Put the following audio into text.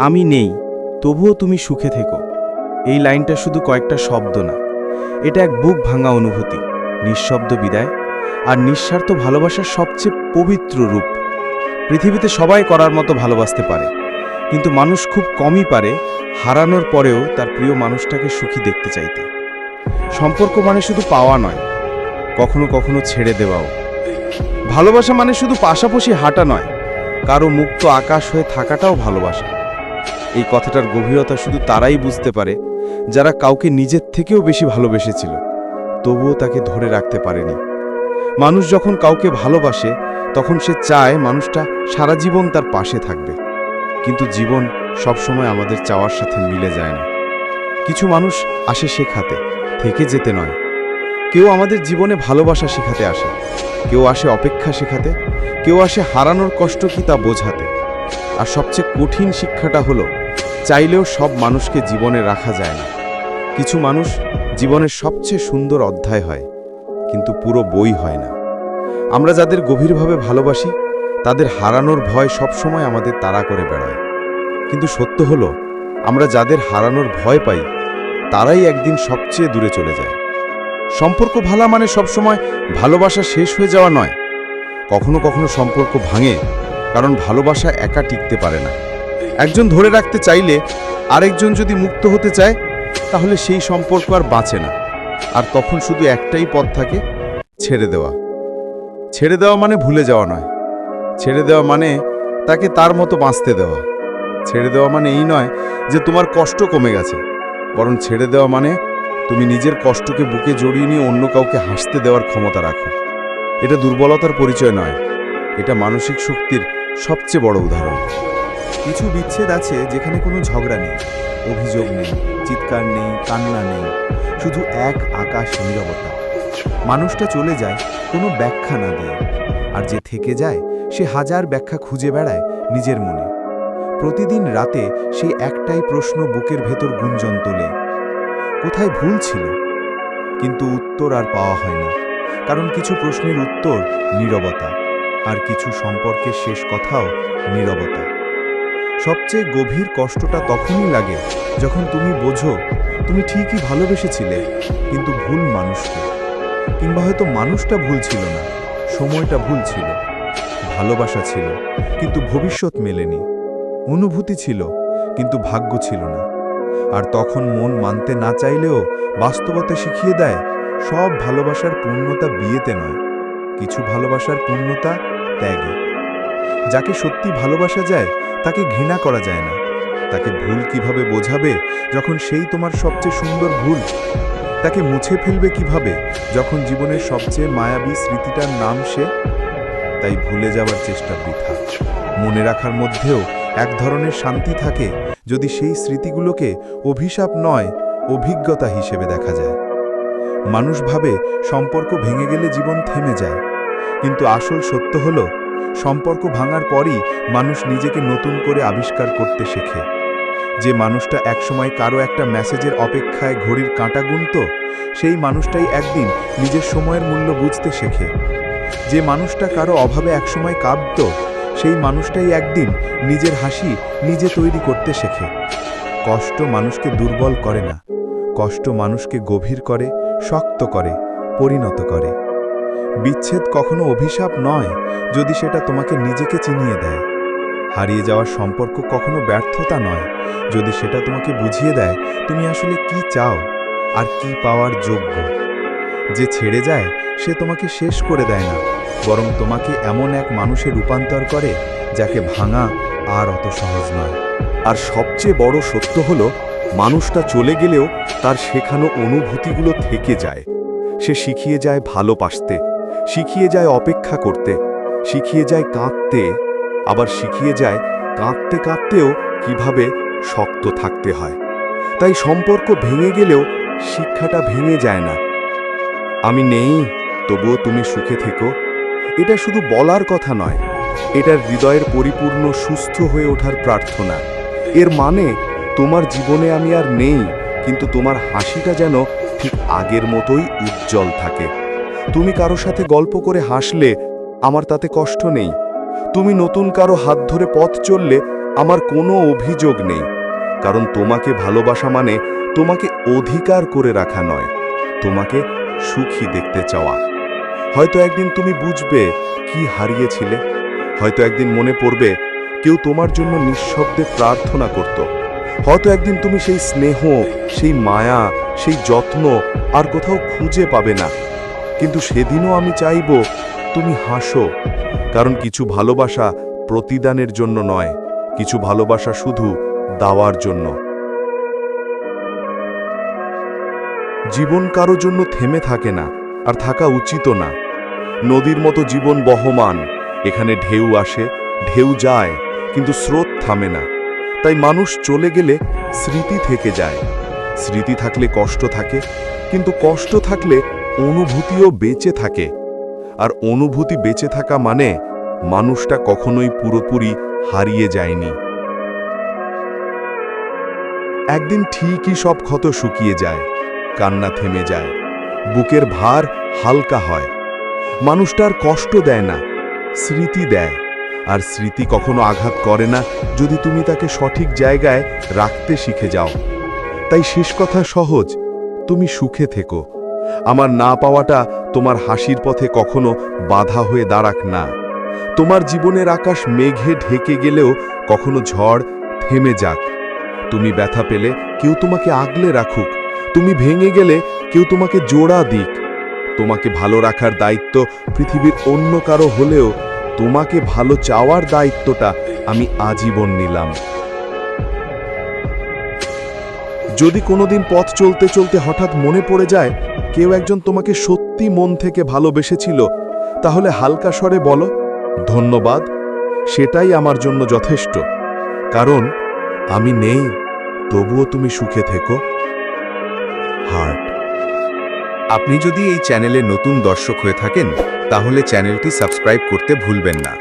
আমি নেই, তবুও তুমি সুখে থেকো। এই লাইনটা শুধু কয়েকটা শব্দ না, এটা এক বুক ভাঙা অনুভূতি, নিঃশব্দ বিদায় আর নিঃস্বার্থ ভালোবাসার সবচেয়ে পবিত্র রূপ। পৃথিবীতে সবাই করার মতো ভালোবাসতে পারে, কিন্তু মানুষ খুব কমই পারে হারানোর পরেও তার প্রিয় মানুষটাকে সুখী দেখতে চাইতে। সম্পর্ক মানে শুধু পাওয়া নয়, কখনো কখনো ছেড়ে দেওয়াও। ভালোবাসা মানে শুধু পাশাপাশি হাঁটা নয়, কারও মুক্ত আকাশ হয়ে থাকাটাও ভালোবাসা। এই কথাটার গভীরতা শুধু তারাই বুঝতে পারে, যারা কাউকে নিজের থেকেও বেশি ভালোবেসেছিল। তবুও তাকে ধরে রাখতে পারেনি। মানুষ যখন কাউকে ভালোবাসে, তখন সে চায় মানুষটা সারা জীবন তার পাশে থাকবে। কিন্তু জীবন সবসময় আমাদের চাওয়ার সাথে মিলে যায় না। কিছু মানুষ আসে শেখাতে, থেকে যেতে নয়। কেউ আমাদের জীবনে ভালোবাসা শেখাতে আসে, কেউ আসে অপেক্ষা শেখাতে, কেউ আসে হারানোর কষ্ট কি তা বোঝাতে। আর সবচেয়ে কঠিন শিক্ষাটা হলো চাইলেও সব মানুষকে জীবনে রাখা যায় না। কিছু মানুষ জীবনের সবচেয়ে সুন্দর অধ্যায় হয়, কিন্তু পুরো বই হয় না। আমরা যাদের গভীরভাবে ভালোবাসি, তাদের হারানোর ভয় সবসময় আমাদের তাড়া করে বেড়ায়। কিন্তু সত্য হলো, আমরা যাদের হারানোর ভয় পাই, তারাই একদিন সবচেয়ে দূরে চলে যায়। সম্পর্ক ভালা মানে সবসময় ভালোবাসা শেষ হয়ে যাওয়া নয়। কখনো কখনো সম্পর্ক ভাঙে, কারণ ভালোবাসা একা টিকতে পারে না। একজন ধরে রাখতে চাইলে আরেকজন যদি মুক্ত হতে চায়, তাহলে সেই সম্পর্ক আর বাঁচে না। আর তখন শুধু একটাই পথ থাকে, ছেড়ে দেওয়া। ছেড়ে দেওয়া মানে ভুলে যাওয়া নয়। ছেড়ে দেওয়া মানে তাকে তার মতো বাঁচতে দেওয়া। ছেড়ে দেওয়া মানে এই নয় যে তোমার কষ্ট কমে গেছে। বরং ছেড়ে দেওয়া মানে তুমি নিজের কষ্টকে বুকে জড়িয়ে নিয়ে অন্য কাউকে হাসতে দেওয়ার ক্ষমতা রাখো। এটা দুর্বলতার পরিচয় নয়। এটা মানসিক শক্তির সবচেয়ে বড় উদাহরণ। কিছু বিচ্ছেদ আছে যেখানে কোনো ঝগড়া নেই, অভিযোগ নেই, চিৎকার নেই, কান্না নেই, শুধু এক আকাশ নীরবতা। মানুষটা চলে যায় কোনো ব্যাখ্যা না দিয়ে, আর যে থেকে যায়, সে হাজার ব্যাখ্যা খুঁজে বেড়ায় নিজের মনে। প্রতিদিন রাতে সেই একটাই প্রশ্ন বুকের ভেতর গুঞ্জন তোলে, কোথায় ভুল ছিল? কিন্তু উত্তর আর পাওয়া হয় না, কারণ কিছু প্রশ্নের উত্তর নীরবতা, আর কিছু সম্পর্কের শেষ কথাও নীরবতা। সবচেয়ে গভীর কষ্টটা তখনই লাগে যখন তুমি বোঝো তুমি ঠিকই ভালোবেসেছিলে, কিন্তু ভুল মানুষকে। কিংবা হয়তো মানুষটা ভুল ছিল না, সময়টা ভুল ছিল, ভালোবাসা ছিল, কিন্তু ভবিষ্যৎ মেলেনি। অনুভূতি ছিল, কিন্তু ভাগ্য ছিল না। আর তখন মন মানতে না চাইলেও বাস্তবতা শিখিয়ে দেয়, সব ভালোবাসার পূর্ণতা বিয়েতে নয়, কিছু ভালোবাসার পূর্ণতা ত্যাগে। যাকে সত্যি ভালোবাসা যায় তাকে ঘৃণা করা যায় না। তাকে ভুল কীভাবে বোঝাবে যখন সেই তোমার সবচেয়ে সুন্দর ভুল? তাকে মুছে ফেলবে কীভাবে যখন জীবনের সবচেয়ে মায়াবী স্মৃতিটার নাম সে? তাই ভুলে যাওয়ার চেষ্টা বৃথা। মনে রাখার মধ্যেও এক ধরনের শান্তি থাকে যদি সেই স্মৃতিগুলোকে অভিশাপ নয়, অভিজ্ঞতা হিসেবে দেখা যায়। মানুষ ভাবে সম্পর্ক ভেঙে গেলে জীবন থেমে যায়। কিন্তু আসল সত্য হলো সম্পর্ক ভাঙার পরই মানুষ নিজেকে নতুন করে আবিষ্কার করতে শেখে। যে মানুষটা একসময় কারও একটা মেসেজের অপেক্ষায় ঘড়ির কাঁটা গুনত, সেই মানুষটাই একদিন নিজের সময়ের মূল্য বুঝতে শেখে। যে মানুষটা কারও অভাবে একসময় কাঁদত, সেই মানুষটাই একদিন নিজের হাসি নিজে তৈরি করতে শেখে। কষ্ট মানুষকে দুর্বল করে না। কষ্ট মানুষকে গভীর করে, শক্ত করে, পরিণত করে। বিচ্ছেদ কখনো অভিশাপ নয় যদি সেটা তোমাকে নিজেকে চিনিয়ে দেয়। হারিয়ে যাওয়ার সম্পর্ক কখনো ব্যর্থতা নয়। যদি সেটা তোমাকে বুঝিয়ে দেয়, তুমি আসলে কি চাও? আর কি পাওয়ার যোগ্য? যে ছেড়ে যায়, সে তোমাকে শেষ করে দেয় না। বরং তোমাকে এমন এক মানুষে রূপান্তর করে, যাকে ভাঙা আর অত সহজ নয়। আর সবচেয়ে বড় সত্য হলো, মানুষটা চলে গেলেও তার শেখানো অনুভূতিগুলো থেকে যায়। সে শিখিয়ে যায় ভালোবাসতে। শিখিয়ে যায় অপেক্ষা করতে, শিখিয়ে যায় কাঁদতে, আবার শিখিয়ে যায় কাঁদতে কাঁদতেও কীভাবে শক্ত থাকতে হয়। তাই সম্পর্ক ভেঙে গেলেও শিক্ষাটা ভেঙে যায় না। আমি নেই, তবুও তুমি সুখে থেকো। এটা শুধু বলার কথা নয়, এটার হৃদয়ের পরিপূর্ণ সুস্থ হয়ে ওঠার প্রার্থনা। এর মানে তোমার জীবনে আমি আর নেই, কিন্তু তোমার হাসিটা যেন ঠিক আগের মতোই উজ্জ্বল থাকে। তুমি কারও সাথে গল্প করে হাসলে আমার তাতে কষ্ট নেই। তুমি নতুন কারও হাত ধরে পথ চললে আমার কোনো অভিযোগ নেই। কারণ তোমাকে ভালোবাসা মানে তোমাকে অধিকার করে রাখা নয়, তোমাকে সুখী দেখতে চাওয়া। হয়তো একদিন তুমি বুঝবে কি হারিয়েছিলে, হয়তো একদিন মনে পড়বে কেউ তোমার জন্য নিঃশব্দে প্রার্থনা করত। হয়তো একদিন তুমি সেই স্নেহ, সেই মায়া, সেই যত্ন আর কোথাও খুঁজে পাবে না। কিন্তু সেদিনও আমি চাইব তুমি হাসো, কারণ কিছু ভালোবাসা প্রতিদানের জন্য নয়, কিছু ভালোবাসা শুধু দাওয়ার জন্য। জীবন কারও জন্য থেমে থাকে না, আর থাকা উচিত না। নদীর মতো জীবন বহমান, এখানে ঢেউ আসে, ঢেউ যায়, কিন্তু স্রোত থামে না। তাই মানুষ চলে গেলে স্মৃতি থেকে যায়। স্মৃতি থাকলে কষ্ট থাকে, কিন্তু কষ্ট থাকলে অনুভূতিও বেঁচে থাকে। আর অনুভূতি বেঁচে থাকা মানে মানুষটা কখনোই পুরোপুরি হারিয়ে যায়নি। একদিন ঠিকই সব ক্ষত শুকিয়ে যায়, কান্না থেমে যায়, বুকের ভার হালকা হয়। মানুষটার কষ্ট দেয় না, স্মৃতি দেয়। আর স্মৃতি কখনো আঘাত করে না, যদি তুমি তাকে সঠিক জায়গায় রাখতে শিখে যাও। তাই শেষ কথা সহজ, তুমি সুখে থেকো। আমার না পাওয়াটা তোমার হাসির পথে কখনো বাধা হয়ে দাঁড়াক না। তোমার জীবনের আকাশ মেঘে ঢেকে গেলেও কখনো ঝড় থেমে যাক। তুমি ব্যথা পেলে কেউ তোমাকে আগলে রাখুক। তুমি ভেঙে গেলে কেউ তোমাকে জোড়া দিক। তোমাকে ভালো রাখার দায়িত্ব পৃথিবীর অন্য কারও হলেও তোমাকে ভালো চাওয়ার দায়িত্বটা আমি আজীবন নিলাম। যদি কোনোদিন পথ চলতে চলতে হঠাৎ মনে পড়ে যায়, কেউ একজন তোমাকে সত্যি মন থেকে ভালোবেসেছিল, তাহলে হালকা স্বরে বলো, ধন্যবাদ, সেটাই আমার জন্য যথেষ্ট। কারণ, আমি নেই, তবুও তুমি সুখে থেকো। হার্ট আপনি যদি এই চ্যানেলে নতুন দর্শক হয়ে থাকেন, তাহলে চ্যানেলটি সাবস্ক্রাইব করতে ভুলবেন না।